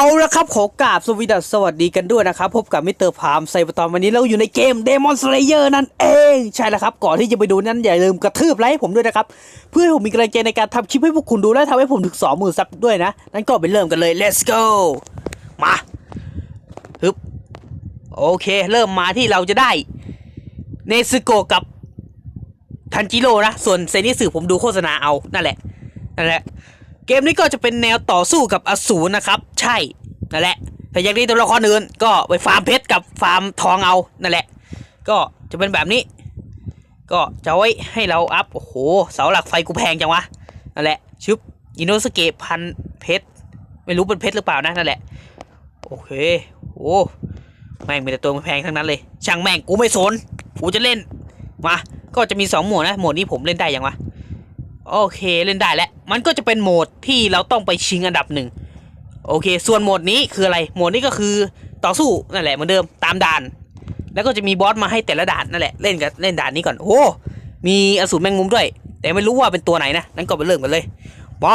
เอาละครับขอกราบสวสดีสวัสดีกันด้วยนะครับ พบกับมิสเตอร์พามไซบตอนวันนี้เราอยู่ในเกม Demon Slayer นั่นเอง ใช่แล้วครับ ก่อนที่จะไปดูนั้นอย่าลืมกระทืบไลค์ให้ผมด้วยนะครับ เพื่อให้ผมมีกำลังใจในการทำคลิปให้พวกคุณดูและทำให้ผมถึง2 0,000ซับด้วยนะ นั้นก็ไปเริ่มกันเลย let's go มาฮึบโอเค เริ่มมาที่เราจะได้เนซึโกกับทันจิโร่นะ ส่วนเซนิสึผมดูโฆษณาเอานั่นแหละนั่นแหละ เกมนี้ก็จะเป็นแนวต่อสู้กับอสูรนะครับ ใช่นั่นแหละแต่อย่างนี้ตัวละครอื่นก็ไปฟาร์มเพชรกับฟาร์มทองเอานั่นแหละ ก็จะเป็นแบบนี้ ก็จะไว้ให้เราอัพโอ้โหเสาหลักไฟกูแพงจังวะนั่นแหละชึบอินโนสเกะพันเพชรไม่รู้เป็นเพชรหรือเปล่านะนั่นแหละโอเคโอ้แม่งมีแต่ตัวแพงทั้งนั้นเลย ช่างแม่งกูไม่สนกูจะเล่นมาก็จะมีสองหมวดนะหมวดนี้ผมเล่นได้ยังวะ โอเคเล่นได้แล้ว มันก็จะเป็นโหมดที่เราต้องไปชิงอันดับหนึ่งโอเค ส่วนโหมดนี้คืออะไร โหมดนี้ก็คือต่อสู้นั่นแหละเหมือนเดิมตามด่าน แล้วก็จะมีบอสมาให้แต่ละด่านนั่นแหละเล่นกับเล่นด่านนี้ก่อน โอ้ มีอสูรแมงมุมด้วย แต่ไม่รู้ว่าเป็นตัวไหนนะนั้นก็ไปเริ่มกันเลยบอ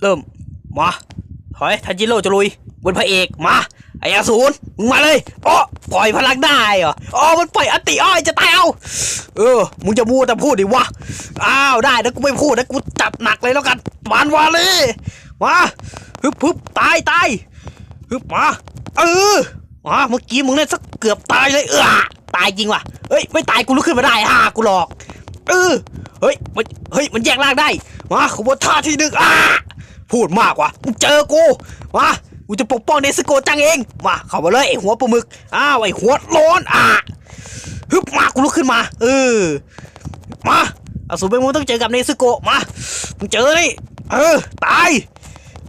เริ่มมาถอยทันจิโร่จะลุยบนพระเอกมา ไอ้อสูรมึงมาเลยอ๋อปล่อยพลังได้เหรออ๋อมันปล่อยอติอ้อยจะตายเอาเออมึงจะพูดแต่พูดดิวะอ้าวได้นะกูไม่พูดนะกูจัดหนักเลยแล้วกันมานวาเลยมาฮึบฮึบตายตายฮึบมาเออมาเมื่อกี้มึงเล่นสักเกือบตายเลยเออตายจริงว่ะเฮ้ยไม่ตายกูลุกขึ้นมาได้ฮ่ากูหลอกเออเฮ้ยมันเฮ้ยมันแยกร่างได้มาขบวนท่าที่หนึ่งอ่าพูดมากว่ะมึงเจอกูมา กูจะปกป้องเนสโกจังเอง มาเข้ามาเลยไอหัวปลาหมึก อ้าวไอหัวโลนอ่าฮึบมากูลุกขึ้นมา เออ มาอสูเบงมุมต้องเจอกับเนซึโกมา มึงเจอนี่เออ ตาย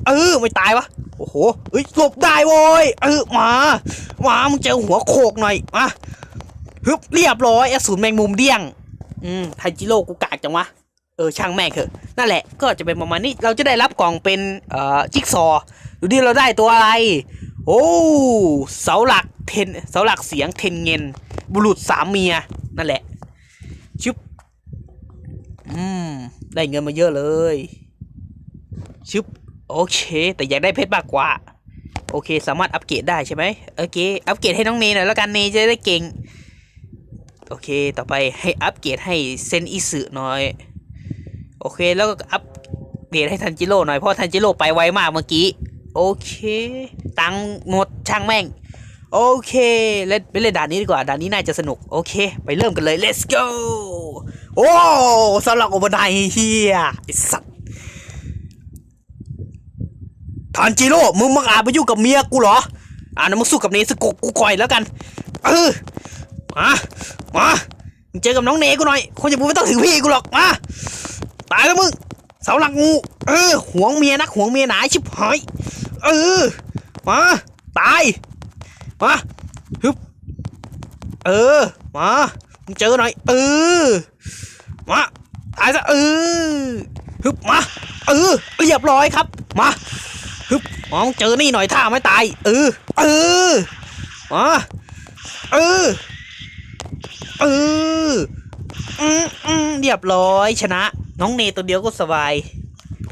เออ ไม่ตายวะ โอ้โหเอ้ย หลบได้โว้ย เออ มา มา มึงเจอหัวโขกหน่อย มาฮึบเรียบร้อยอสูรแมงมุมเดี้ยง อืม ไทจิโร่กูกากจังวะ เออช่างแม่งเถอะนั่นแหละก็จะเป็นประมาณนี้เราจะได้รับกล่องเป็นเอ่อจิ๊กซอว์ดูดิเราได้ตัวอะไร โอ้เสาหลักเทนเสาหลักเสียงเทนเงิน บุรุษสามเมียนั่นแหละชึบอืมได้เงินมาเยอะเลยชึบโอเค แต่อยากได้เพชรมากกว่า โอเค สามารถอัปเกรดได้ใช่ไหมโอเค อัปเกรดให้น้องเนหน่อยแล้วกันเนจะได้เก่ง โอเค ต่อไปให้อัปเกรดให้เซนอิสึหน่อย โอเคแล้วก็อัปเกรดให้ทันจิโร่หน่อยเพราะทันจิโร่ไปไวมากเมื่อกี้ โอเค ตังหมดช่างแม่ง โอเคเล่นไปเล่นด่านนี้ดีกว่าด่านนี้น่าจะสนุก โอเค ไปเริ่มกันเลย let's go โอ้สำหรับโอเบไดเฮียไอสัตว์ทันจิโร่มึงมังอาจไปยุ่งกับเมียกูเหรออ่านะมึงสู้กับเนสกะกูก่อยแล้วกัน เออมามาเจอกับน้องเนกูหน่อย คนอย่างมึงไม่ต้องถึงพี่กูหรอกมา ตายแล้วมึงเสาหลักงูเออหวงเมียนักหวงเมียหนาชิบหายเออมาตายมาฮึบเออมามึงเจอหน่อยเออมาตายซะเออฮึบมาเออเรียบร้อยครับมาฮึบมองเจอนี่หน่อยถ้าไม่ตายเออเออมาเออเอออืมอืมเรียบร้อยชนะ น้องเนตัวเดียวก็สบาย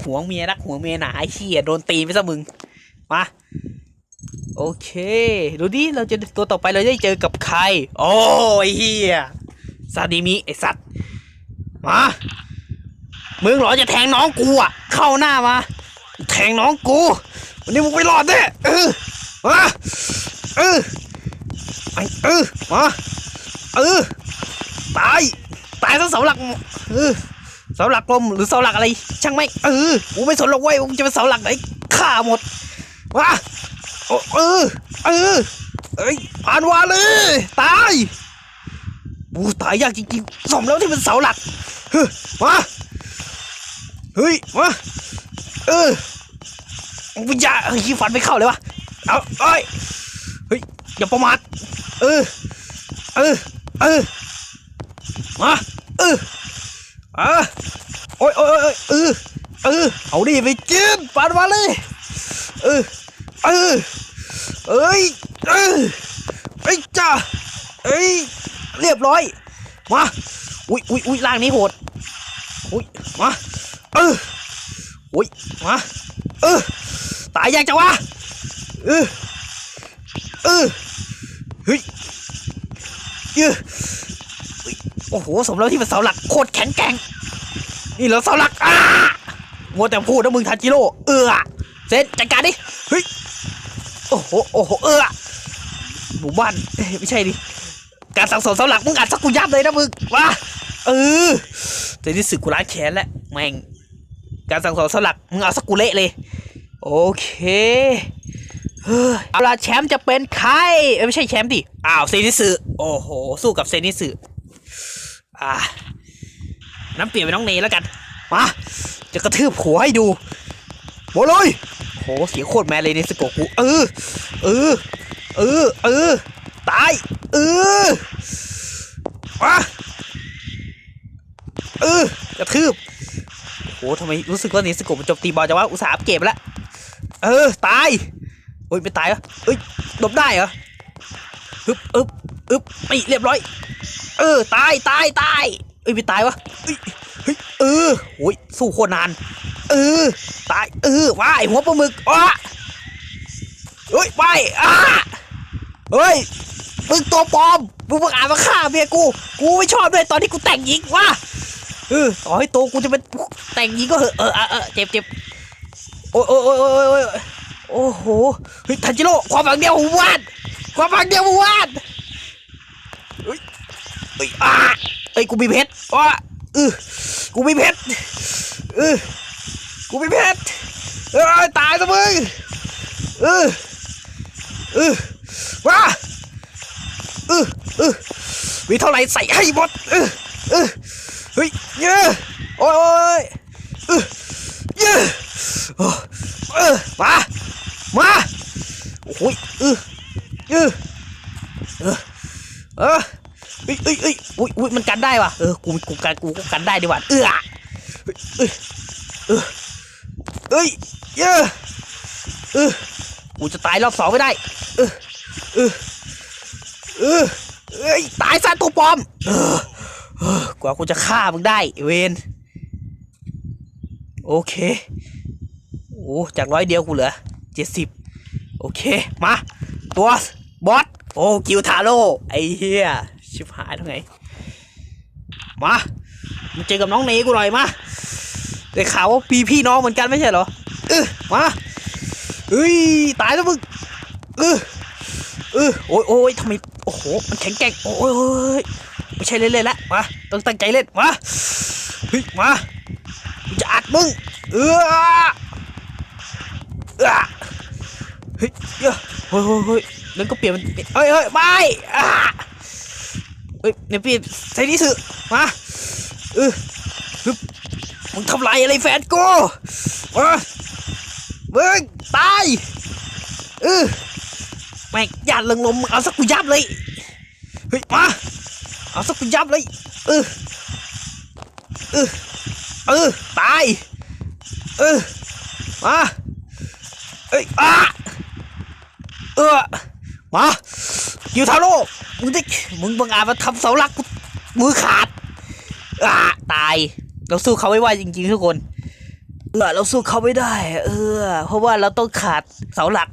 หัวเมียรักหวเมียหนาไอ้เชี่ยโดนตีไปซะมึง มา โอเค ดูดิ เราจะตัวต่อไปเราได้เจอกับใคร โอ้ยเฮียซาดิมิไอสัตว์ มา มึงหรอจะแทงน้องกูอะ เข้าหน้ามา แทงน้องกู วันนี้มึงไม่รอดแน่เออมาเออไอเออมาเออตาย ตายซะเสาหลัก เออ เสาหลักลมหรือเสาหลักอะไร ช่างไม่เออกูไม่สนหรอกเว้ยมึงจะเป็นเสาหลักไหนฆ่าหมดมาเออเออเอ้ยผ่านวาเลยตายบูตายยากจริงๆสมแล้วที่เป็นเสาหลักเฮ้ยมาเฮ้ยมาเออวิญญาเฮ้ยฟันไม่เข้าเลยวะเอาเอ้ยเฮ้ยอย่าประมาทเออเออเออมาเออ อะโอ้ยโอ้ยโอ้ยเออเออเอาดิไปกินปานมาเลยเออเออเอ้ยเออเอ้ยจ้าเอ้ยเรียบร้อยมาอุ้ยอุ้ยอุ้ยล่างนี้โหดอุ้ยมาเออโอ้ยมาเออตายยากจังวะเออเออเฮ้ยเออ โอ้โหสมแล้วที่เป็นเสาหลักโคตรแข็งแกร่งนี่เรอเสาหลักอ้ามัวแต่พูดนะมึงทันจิโร่เออเซนจัดการดิเฮ้ยโอ้โหโอ้โหเออหมู่บ้านไม่ใช่ดิการสั่งสอนเสาหลักมึงอัดสักกูยับเลยนะมึงว้าเออแต่ที่สึกกูล้างแค้นแล้วแม่งการสั่งสอนเสาหลักมึงเอาสักกุเละเลยโอเคเอาละแชมป์จะเป็นใครเอ้ไม่ใช่แชมป์ดิอ้าวเซนิสึโอ้โหสู้กับเซนิสึ อ่าน้ำเปลี่ยนเป็นน้องเนแล้วกัน มา จะกระทืบหัวให้ดูโบเลยโหเสียงโคตรแมนเลยในสโกกูเออ เออ เออ เออ ตาย เออมาเออกระทืบโอ้ทำไมรู้สึกว่านี่สกบมันจมตีบอลจังวะอุตส่าห์อัพเก็บแล้ว เออ ตายโอ้ยไม่ตายเหรอเอ้ยหลบได้เหรอฮึบอึบอึบไม่เรียบร้อย เออ ตายตายตายเอ้ยไม่ตายวะเอ้ยเฮ้ยเออโอ้ยสู้โคตรนาน เออ ตาย เออว้ายหัวปลาหมึกอ้าเฮ้ยไปอ้าเฮ้ยมึงตัวปลอมมึงมาอ่านมาฆ่าเมียกู กูไม่ชอบด้วยตอนที่กูแต่งหญิงว่ะเออต่อให้โตกูจะเป็นแต่งหญิงก็เหอะเออเออเจ็บเจ็บโอ้ยโอ้ยโอ้ยโอ้ยโอ้โหเฮ้ยทันจิโร่ความหวังเดียวหมู่บ้านความหวังเดียวหมู่บ้านเฮ้ย เฮ้ยอ่าเฮ้ยกูมีเพชรว้าเออกูมีเพชรเออกูมีเพชรเออตายซะมึงเออเออว้าเออเออมีเท่าไหร่ใส่ให้หมดเออเออเฮ้ยเยอะโอ้ยเออเยอะเออมามาโอ้ยเออเออเออ เอ้ยเอ้ยเอ้ยอุ้ยอุ้ยมันกันได้ว่ะเออกูกูกันกูก็กันได้ดีกว่าเออเอ้ยเออเอ้ยเยอะเออกูจะตายรอบสองไม่ได้เออเออเออเอ้ยตายซะตัวปลอมเออกว่ากูจะฆ่ามึงได้เวนโอเคโอ้จากร้อยเดียวกูเหลือเจ็ดสิบโอเค มา ตัวบอสโอ้กิวทาโร่ไอ้เฮีย ชิบหายทั้งไง มามึงเจอกับน้องเนกูหน่อยมาได้ข่าวว่าพี่พี่น้องเหมือนกันไม่ใช่เหรอเออมาเฮ้ยตายแล้วมึงเออเออโอ้ยโอ้ยทำไมโอ้โหมันแข็งแกร่งโอ้ยโอ้ยไม่ใช่เล่นๆละมาต้องตั้งใจเล่นมาเฮ้ยมาจะอัดมึงเออเออเฮ้ยเฮ้ยเฮ้ยเฮ้ยเฮ้ยนั่นก็เปลี่ยนมันเฮ้ยเฮ้ยไม่ เฮ้ยเนี่ยเปลี่ใส่นี่สือมาเออฮึบมึงทำลายอะไรแฟนกูมามึงตายเออแม่งยาดเริงลมมึงเอาสักกูยับเลยเฮ้ยมาเอาสักกูยับเลยเออเออเออตายเออมาเอ้ยอะเออมากิวทาโร่ มึงได้มึงบังอาจมาทำเสาหลักมือขาดอะตาย เราสู้เขาไม่ไหวจริง ๆ ทุกคน เออเราสู้เขาไม่ได้ เออ เพราะว่าเราต้องขาดเสาหลัก